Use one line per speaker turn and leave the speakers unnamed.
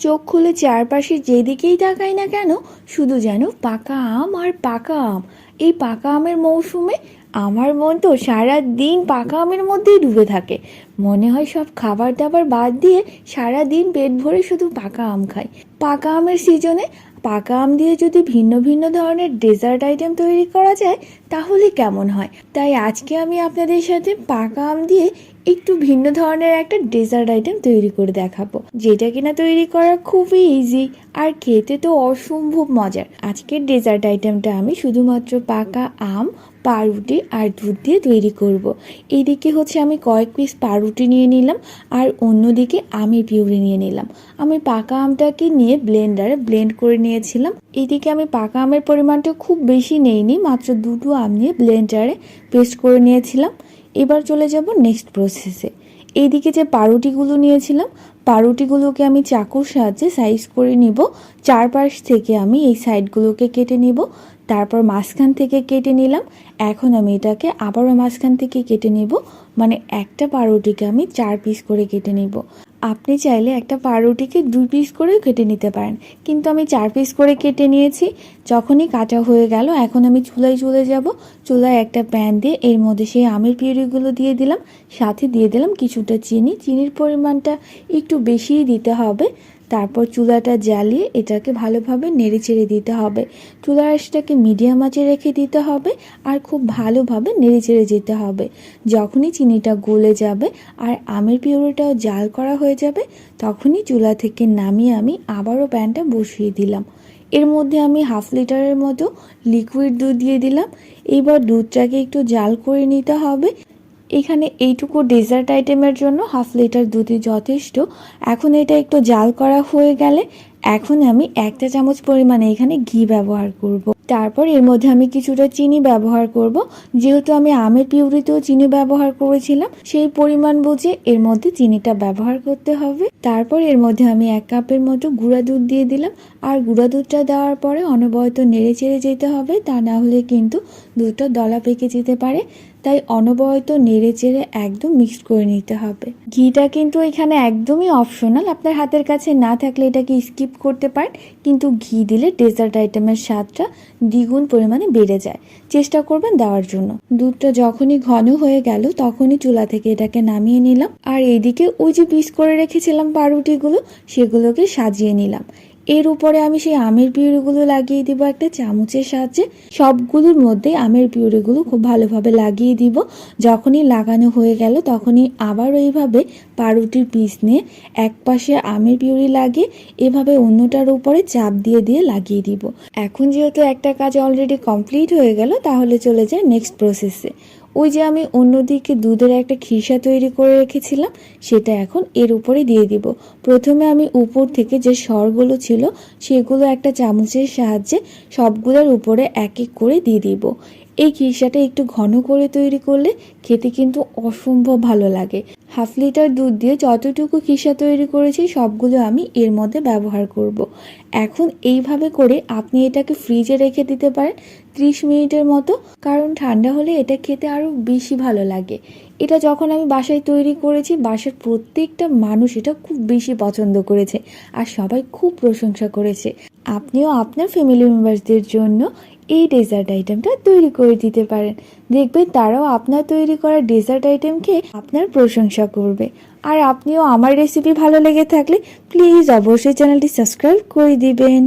চোখ খুলে চারপাশে যেদিকেই তাকাই না কেন, শুধু যেন পাকা আম আর পাকা আম। এই পাকা আমের মৌসুমে আমার মন তো সারা দিন পাকা আমের মধ্যেই ডুবে থাকে। মনে হয় সব খাবার দাবার বাদ দিয়ে সারা দিন পেট ভরে শুধু পাকা আম খাই। পাকা আমের সিজনে পাকা আম দিয়ে যদি ভিন্ন ভিন্ন ধরনের ডেজার্ট আইটেম তৈরি করা যায়, তাহলে কেমন হয়? তাই আজকে আমি আপনাদের সাথে পাকা আম দিয়ে একটু ভিন্ন ধরনের একটা ডেজার্ট আইটেম তৈরি করে দেখাবো, যেটা কিনা তৈরি করা খুবই ইজি আর খেতে তো অসম্ভব মজার। আজকের ডেজার্ট আইটেমটা আমি শুধুমাত্র পাকা আম পাউরুটি আর দুধ দিয়ে তৈরি করব। এইদিকে হচ্ছে আমি কয়েক পিস পাউরুটি নিয়ে নিলাম আর অন্যদিকে আমের পিউরি নিয়ে নিলাম। আমি পাকা আমটাকে নিয়ে ব্লেন্ডারে ব্লেন্ড করে নিয়েছিলাম। এইদিকে আমি পাকা আমের পরিমাণটা খুব বেশি নেইনি, মাত্র দুটো আম নিয়ে ব্লেন্ডারে পেস্ট করে নিয়েছিলাম। এবার চলে যাব নেক্সট প্রসেসে এইদিকে যে পাউরুটিগুলো নিয়েছিলাম পাউরুটিগুলোকে আমি চাকুর সাহায্যে সাইজ করে নিব। চারপাশ থেকে আমি এই সাইডগুলোকে কেটে নিব। তারপর মাঝখান থেকে কেটে নিলাম। এখন আমি এটাকে আবারও মাঝখান থেকে কেটে নেব। মানে একটা পাউরুটিকে আমি চার পিস করে কেটে নেব। আপনি চাইলে একটা পাউরুটিকে দুই পিস করেও কেটে নিতে পারেন। কিন্তু আমি চার পিস করে কেটে নিয়েছি। যখনই কাটা হয়ে গেল, এখন আমি চুলায় চলে যাব। চুলায় একটা প্যান দিয়ে এর মধ্যে সেই আমের পিউরিগুলো দিয়ে দিলাম। সাথে দিয়ে দিলাম কিছুটা চিনি। চিনির পরিমাণটা একটু বেশিই দিতে হবে। তারপর চুলাটা জ্বালিয়ে এটাকে ভালোভাবে নেড়ে চেড়ে দিতে হবে। চুলার আঁচটাকে মিডিয়াম আঁচে রেখে দিতে হবে আর খুব ভালোভাবে নেড়ে চেড়ে যেতে হবে। যখনই চিনিটা গলে যাবে আর আমের পিউরিটাও জাল করা হয়ে যাবে, তখনই চুলা থেকে নামিয়ে আমি আবারও প্যানটা বসিয়ে দিলাম। এর মধ্যে আমি হাফ লিটারের মতো লিকুইড দুধ দিয়ে দিলাম। এইবার দুধটাকে একটু জাল করে নিতে হবে। এখানে এইটুকু ডেজার্ট আইটেমের জন্য হাফ লিটার দুধই যথেষ্ট। এখন এটা একটু জাল করা হয়ে গেলে এখন আমি একটা চামচ পরিমাণে এখানে ঘি ব্যবহার করব। তারপর এর মধ্যে আমি কিছুটা চিনি ব্যবহার করব। যেহেতু আমি আমের পিউরিতেও চিনি ব্যবহার করেছিলাম, সেই পরিমাণ বুঝে এর মধ্যে চিনিটা ব্যবহার করতে হবে। তারপর এর মধ্যে আমি এক কাপের মতো গুঁড়া দুধ দিয়ে দিলাম। আর গুঁড়া দুধটা দেওয়ার পরে অনবরত নেড়ে চেড়ে যেতে হবে। তা না হলে কিন্তু দুধটা দলা পেকে যেতে পারে। তাই অনবরত নেড়ে চেড়ে একদম মিক্সড করে নিতে হবে। ঘিটা কিন্তু এখানে একদমই অপশনাল আপনার হাতের কাছে না থাকলে এটাকে স্কিপ করতে পারেন, কিন্তু ঘি দিলে ডেজার্ট আইটেমের স্বাদটা দ্বিগুণ পরিমাণে বেড়ে যায়। চেষ্টা করবেন দেওয়ার জন্য। দুধটা যখনই ঘন হয়ে গেল, তখনই চুলা থেকে এটাকে নামিয়ে নিলাম। আর এইদিকে ওই যে পিস করে রেখেছিলাম পাউরুটিগুলো, সেগুলোকে সাজিয়ে নিলাম। এর উপরে আমি সেই আমের পিউরিগুলো লাগিয়ে দিব একটা চামচের সাহায্যে। সবগুলোর মধ্যে আমের পিউরিগুলো খুব ভালোভাবে লাগিয়ে দিব। যখনই লাগানো হয়ে গেল তখনই আবার এইভাবে পাউরুটির পিস নিয়ে এক পাশে আমের পিউরি লাগিয়ে এভাবে অন্যটার উপরে চাপ দিয়ে দিয়ে লাগিয়ে দিব। এখন যেহেতু একটা কাজ অলরেডি কমপ্লিট হয়ে গেল, তাহলে চলে যায় নেক্সট প্রসেসে ওই যে আমি অন্যদিকে দুধের একটা খিসা তৈরি করে রেখেছিলাম, সেটা এখন এর উপরে দিয়ে দিব। প্রথমে আমি উপর থেকে যে সরগুলো ছিল, সেগুলো একটা চামচের সাহায্যে সবগুলোর উপরে এক এক করে দিয়ে দিব। এই খিসাটা একটু ঘন করে তৈরি করলে খেতে কিন্তু অসম্ভব ভালো লাগে। হাফ লিটার দুধ দিয়ে যতটুকু খিসা তৈরি করেছি, সবগুলো আমি এর মধ্যে ব্যবহার করব। এখন এইভাবে করে আপনি এটাকে ফ্রিজে রেখে দিতে পারেন ত্রিশ মিনিটের মতো, কারণ ঠান্ডা হলে এটা খেতে আরও বেশি ভালো লাগে। এটা যখন আমি বাসায় তৈরি করেছি, বাসার প্রত্যেকটা মানুষ এটা খুব বেশি পছন্দ করেছে আর সবাই খুব প্রশংসা করেছে। আপনিও আপনার ফ্যামিলি মেম্বারসদের জন্য এই ডেজার্ট আইটেমটা তৈরি করে দিতে পারেন। দেখবেন তারাও আপনার তৈরি করা ডেজার্ট আইটেম খেয়ে আপনার প্রশংসা করবে। আর আপনিও আমার রেসিপি ভালো লেগে থাকলে প্লিজ অবশ্যই চ্যানেলটি সাবস্ক্রাইব করে দিবেন।